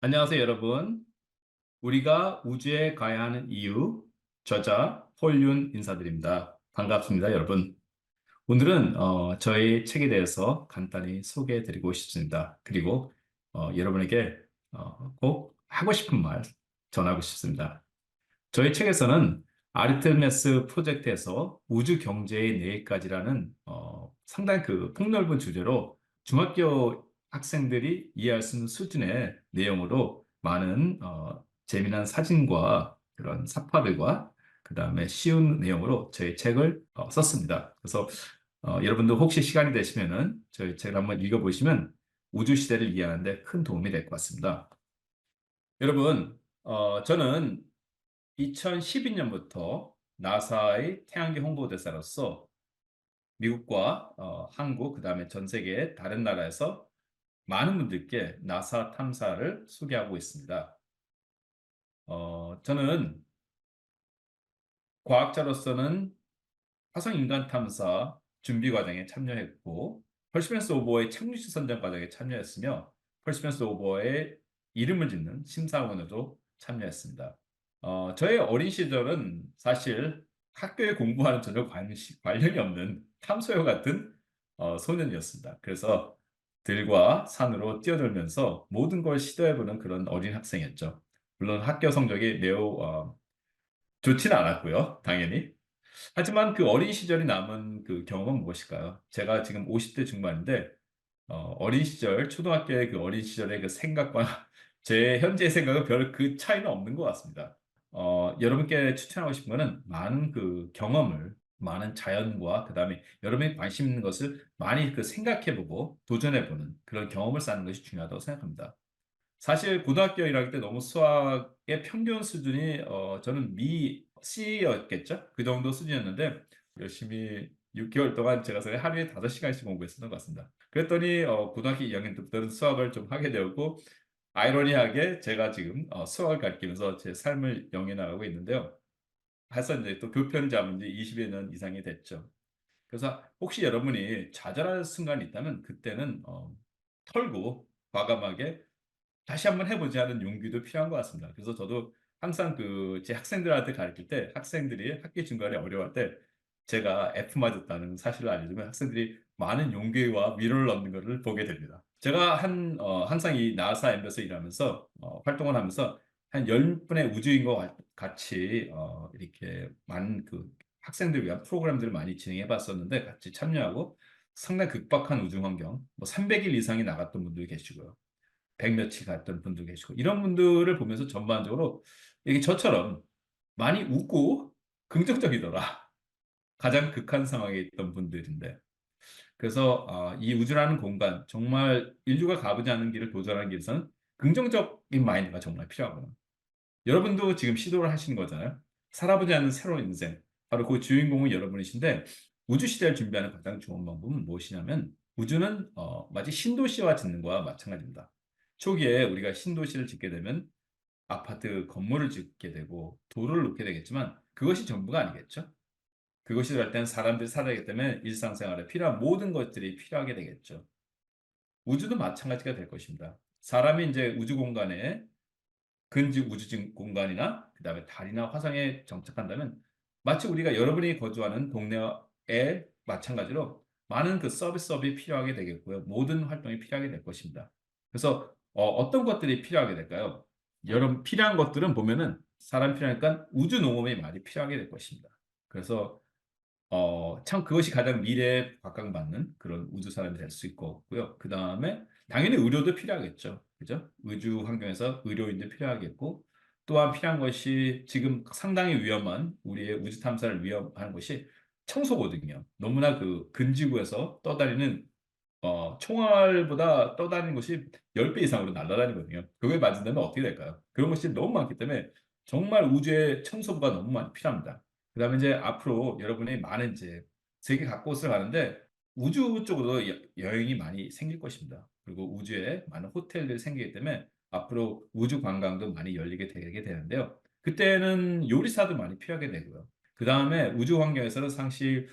안녕하세요, 여러분. 우리가 우주에 가야 하는 이유, 저자 폴윤 인사드립니다. 반갑습니다, 여러분. 오늘은 어, 저희 책에 대해서 간단히 소개해 드리고 싶습니다. 그리고 어, 여러분에게 어, 꼭 하고 싶은 말 전하고 싶습니다. 저희 책에서는 아르테미스 프로젝트에서 우주 경제의 내일까지라는 어, 상당히 그 폭넓은 주제로 중학교 학생들이 이해할 수 있는 수준의 내용으로 많은 어, 재미난 사진과 그런 사파들과 그 다음에 쉬운 내용으로 저희 책을 어, 썼습니다. 그래서 어, 여러분도 혹시 시간이 되시면은 저희 책을 한번 읽어보시면 우주 시대를 이해하는데 큰 도움이 될 것 같습니다. 여러분, 어, 저는 2012년부터 나사의 태양계 홍보대사로서 미국과 어, 한국, 그 다음에 전 세계 다른 나라에서 많은 분들께 나사 탐사를 소개하고 있습니다. 어, 저는 과학자로서는 화성 인간 탐사 준비 과정에 참여했고 펄시멘스 오버의 착륙시 선정 과정에 참여했으며 펄시멘스 오버의 이름을 짓는 심사원으로 참여했습니다. 어, 저의 어린 시절은 사실 학교에 공부하는 전혀 관시, 관련이 없는 탐소요 같은 어, 소년이었습니다. 그래서 들과 산으로 뛰어들면서 모든 걸 시도해보는 그런 어린 학생이었죠. 물론 학교 성적이 매우 어, 좋지는 않았고요. 당연히. 하지만 그 어린 시절이 남은 그 경험은 무엇일까요? 제가 지금 50대 중반인데 어, 어린 시절, 초등학교의 그 어린 시절의 그 생각과 제 현재의 생각은 별 그 차이는 없는 것 같습니다. 어, 여러분께 추천하고 싶은 거는 많은 그 경험을 많은 자연과 그 다음에 여러분이 관심 있는 것을 많이 그 생각해보고 도전해보는 그런 경험을 쌓는 것이 중요하다고 생각합니다. 사실 고등학교 1학년 때 너무 수학의 평균 수준이 어, 저는 미 C였겠죠? 그 정도 수준이었는데 열심히 6개월 동안 제가 하루에 5시간씩 공부했었던 것 같습니다. 그랬더니 어, 고등학교 2학년 때부터는 수학을 좀 하게 되었고 아이러니하게 제가 지금 어, 수학을 가르치면서 제 삶을 영해 나가고 있는데요. 해서 이제 또 교편을 잡은 지 20여 년 이상이 됐죠. 그래서 혹시 여러분이 좌절할 순간이 있다면 그때는 어, 털고 과감하게 다시 한번 해보지 하는 용기도 필요한 것 같습니다. 그래서 저도 항상 그 제 학생들한테 가르칠 때 학생들이 학기 중간에 어려울 때 제가 F 맞았다는 사실을 알려주면 학생들이 많은 용기와 위로를 얻는 것을 보게 됩니다. 제가 한 어, 항상 이 나사 엠베서 일하면서 어, 활동을 하면서 한 10분의 우주인과 같이 어, 이렇게 많은 그 학생들 위한 프로그램들을 많이 진행해 봤었는데 같이 참여하고 상당히 극박한 우주 환경, 뭐 300일 이상이 나갔던 분도 계시고요. 100 며칠 갔던 분도 계시고 이런 분들을 보면서 전반적으로 이게 저처럼 많이 웃고 긍정적이더라. 가장 극한 상황에 있던 분들인데 그래서 어, 이 우주라는 공간 정말 인류가 가보지 않은 길을 도전하기 위해서는 긍정적인 마인드가 정말 필요하구나. 여러분도 지금 시도를 하시는 거잖아요. 살아보지 않은 새로운 인생. 바로 그 주인공은 여러분이신데 우주 시대를 준비하는 가장 좋은 방법은 무엇이냐면 우주는 어, 마치 신도시와 짓는 거와 마찬가지입니다. 초기에 우리가 신도시를 짓게 되면 아파트 건물을 짓게 되고 도로를 놓게 되겠지만 그것이 전부가 아니겠죠. 그것이 될 때는 사람들이 살아야기 때문에 일상생활에 필요한 모든 것들이 필요하게 되겠죠. 우주도 마찬가지가 될 것입니다. 사람이 이제 우주 공간에 근지 우주 공간이나 그 다음에 달이나 화성에 정착한다면 마치 우리가 여러분이 거주하는 동네에 마찬가지로 많은 그 서비스업이 필요하게 되겠고요. 모든 활동이 필요하게 될 것입니다. 그래서 어, 떤 것들이 필요하게 될까요? 여러분 필요한 것들은 보면은 사람 필요하니까 우주 농업이 많이 필요하게 될 것입니다. 그래서 어, 참 그것이 가장 미래에 각광받는 그런 우주 사람이 될 수 있고요. 그 다음에 당연히 의료도 필요하겠죠. 그죠? 우주 환경에서 의료인도 필요하겠고 또한 필요한 것이 지금 상당히 위험한 우리의 우주 탐사를 위험한 것이 청소거든요. 너무나 그 근지구에서 떠다니는 어, 총알보다 떠다니는 것이 10배 이상으로 날아다니거든요. 그거에 맞은다면 어떻게 될까요? 그런 것이 너무 많기 때문에 정말 우주의 청소부가 너무 많이 필요합니다. 그 다음에 이제 앞으로 여러분이 많은 이제 세계 각곳을 가는데 우주 쪽으로 여행이 많이 생길 것입니다. 그리고 우주에 많은 호텔들이 생기기 때문에 앞으로 우주 관광도 많이 열리게 되게 되는데요. 그때는 요리사도 많이 필요하게 되고요. 그 다음에 우주 환경에서는 사실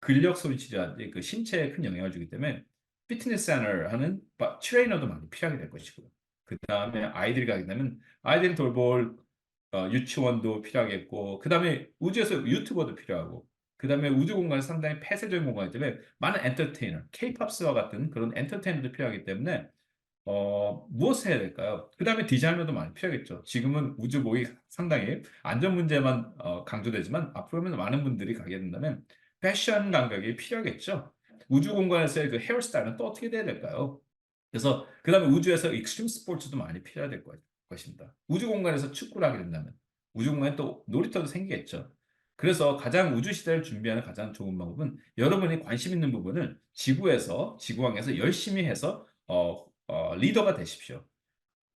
근력 소리치료라든지 그 신체에 큰 영향을 주기 때문에 피트니스 센터 하는 트레이너도 많이 필요하게 될 것이고요. 그 다음에 아이들이 가게 되면 아이들 돌볼 어, 유치원도 필요하겠고, 그 다음에 우주에서 유튜버도 필요하고, 그 다음에 우주 공간은 상당히 폐쇄적인 공간이기 때문에 많은 엔터테이너, 케이팝스와 같은 그런 엔터테이너도 필요하기 때문에 어, 무엇을 해야 될까요? 그 다음에 디자이너도 많이 필요하겠죠. 지금은 우주복이 상당히 안전 문제만 어, 강조되지만 앞으로는 많은 분들이 가게 된다면 패션 감각이 필요하겠죠. 우주 공간에서의 그 헤어스타일은 또 어떻게 돼야 될까요? 그래서 그 다음에 우주에서 익스트림 스포츠도 많이 필요할 것- 것입니다. 우주 공간에서 축구를 하게 된다면 우주 공간에 또 놀이터도 생기겠죠. 그래서 가장 우주 시대를 준비하는 가장 좋은 방법은 여러분이 관심 있는 부분을 지구에서 지구왕에서 열심히 해서 어, 어, 리더가 되십시오.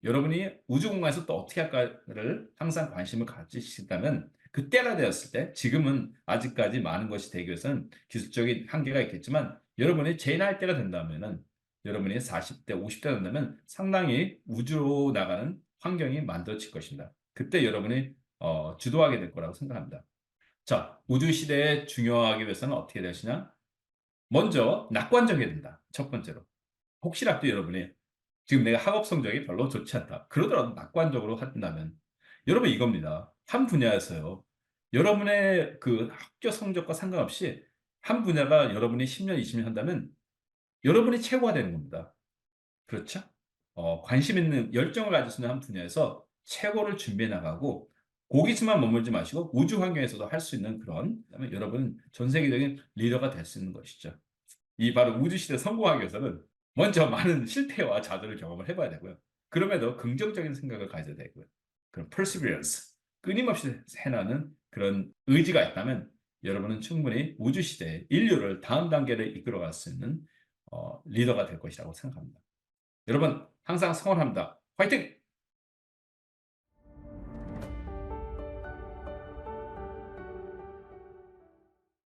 여러분이 우주 공간에서 또 어떻게 할까를 항상 관심을 가지시다면 그때가 되었을 때 지금은 아직까지 많은 것이 되기 위해서는 기술적인 한계가 있겠지만 여러분이 제일 할 때가 된다면은 여러분이 40대, 50대 된다면 상당히 우주로 나가는 환경이 만들어질 것입니다. 그때 여러분이 어, 주도하게 될 거라고 생각합니다. 자, 우주 시대에 중요하기 위해서는 어떻게 되시냐? 먼저 낙관적이 된다. 첫 번째로. 혹시라도 여러분이 지금 내가 학업 성적이 별로 좋지 않다. 그러더라도 낙관적으로 한다면 여러분 이겁니다. 한 분야에서요. 여러분의 그 학교 성적과 상관없이 한 분야가 여러분이 10년, 20년 한다면 여러분이 최고가 되는 겁니다. 그렇죠? 어, 관심 있는 열정을 가질 수 있는 한 분야에서 최고를 준비해 나가고 거기서만 머물지 마시고 우주 환경에서도 할 수 있는 그런 그다음에 여러분 전 세계적인 리더가 될 수 있는 것이죠. 이 바로 우주 시대 성공하기 위해서는 먼저 많은 실패와 좌절을 경험을 해봐야 되고요. 그럼에도 긍정적인 생각을 가져야 되고요. 그런 perseverance, 끊임없이 해나는 그런 의지가 있다면 여러분은 충분히 우주 시대에 인류를 다음 단계를 이끌어갈 수 있는 어, 리더가 될 것이라고 생각합니다. 여러분 항상 성원합니다. 화이팅!